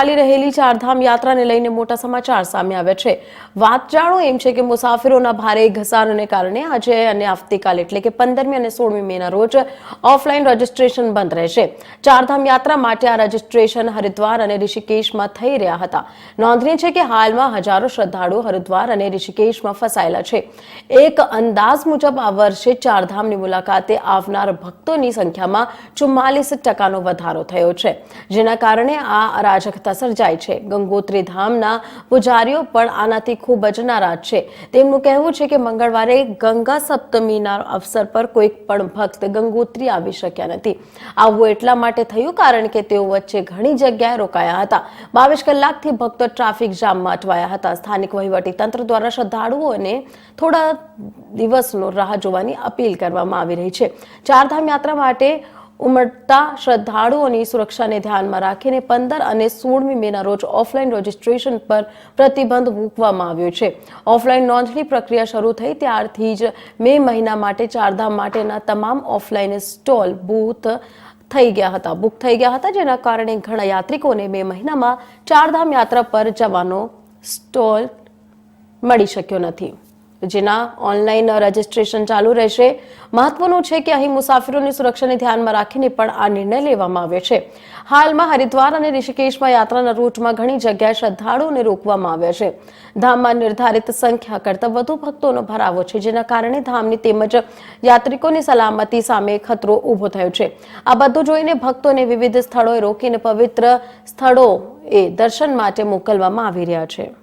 ચાલી રહેલી ચારધામ યાત્રાને લઈને મોટા સમાચાર સામે આવ્યા છે. વાત જાણો એમ છે કે મુસાફરોના ભારે ઘસારાને કારણે આજે અને આવતીકાલે એટલે કે પંદરમી અને સોળમી મેના રોજ ઓફલાઈન રજીસ્ટ્રેશન બંધ રહેશે. ચારધામ યાત્રા માટે આ રજીસ્ટ્રેશન હરિદ્વાર અને ઋષિકેશમાં થઈ રહ્યા હતા. નોંધનીય છે કે હાલમાં હજારો શ્રદ્ધાળુઓ હરિદ્વાર અને ઋષિકેશમાં ફસાયેલા છે. એક અંદાજ મુજબ આ વર્ષે ચારધામની મુલાકાતે આવનાર ભક્તોની સંખ્યામાં ચુમ્માલીસ ટકાનો વધારો થયો છે, જેના કારણે આ અરાજકતા સર્જાઈ છે. ગંગોત્રી ધામના પૂજારીઓ પણ આનાથી ખૂબ જ નારાજ છે. તેમનું કહેવું છે કે મંગળવારે ગંગા સપ્તમીના અવસર પર કોઈ પણ ભક્ત ગંગોત્રી આવી શક્યા નથી. આવું એટલા માટે થયું કારણ કે તેઓ વચ્ચે ઘણી જગ્યાએ રોકાયા હતા. બાવીસ કલાકથી ભક્તો ટ્રાફિક જામમાં અટવાયા હતા. સ્થાનિક વહીવટી તંત્ર દ્વારા શ્રદ્ધાળુઓને થોડા દિવસનો રાહ જોવાની અપીલ કરવામાં આવી રહી છે. ચારધામ યાત્રા માટે ઉમટતા શ્રદ્ધાળુઓની સુરક્ષાને ધ્યાનમાં રાખીને પંદર અને સોળમી મેના રોજ ઓફલાઈન રજીસ્ટ્રેશન પર પ્રતિબંધ મૂકવામાં આવ્યો છે. ઓફલાઈન નોંધણી પ્રક્રિયા શરૂ થઈ ત્યારથી જ મે મહિના માટે ચારધામ માટેના તમામ ઓફલાઈન સ્ટોલ બૂથ થઈ ગયા હતા. બુક થઈ ગયા હતા, જેના કારણે ઘણા યાત્રિકોને મે મહિનામાં ચારધામ યાત્રા પર જવાનો સ્ટોલ મળી શક્યો નથી. જેના ઓનલાઈન રજીસ્ટ્રેશન ચાલુ રહેશે. મહત્વનું છે કે અહીં મુસાફરોની સુરક્ષાને ધ્યાનમાં રાખીને પણ આ નિર્ણય લેવામાં આવ્યો છે. હાલમાં હરિદ્વાર અને ઋષિકેશમાં યાત્રાના રૂટમાં ઘણી જગ્યાએ શ્રદ્ધાળુઓને રોકવામાં આવ્યા છે. ધામમાં નિર્ધારિત સંખ્યા કરતાં વધુ ભક્તોનો ભરાવો છે, જેના કારણે ધામની તેમજ યાત્રિકોની સલામતી સામે ખતરો ઊભો થયો છે. આ બધું જોઈને ભક્તોને વિવિધ સ્થળોએ રોકીને પવિત્ર સ્થળો એ દર્શન માટે મોકલવામાં આવી રહ્યા છે.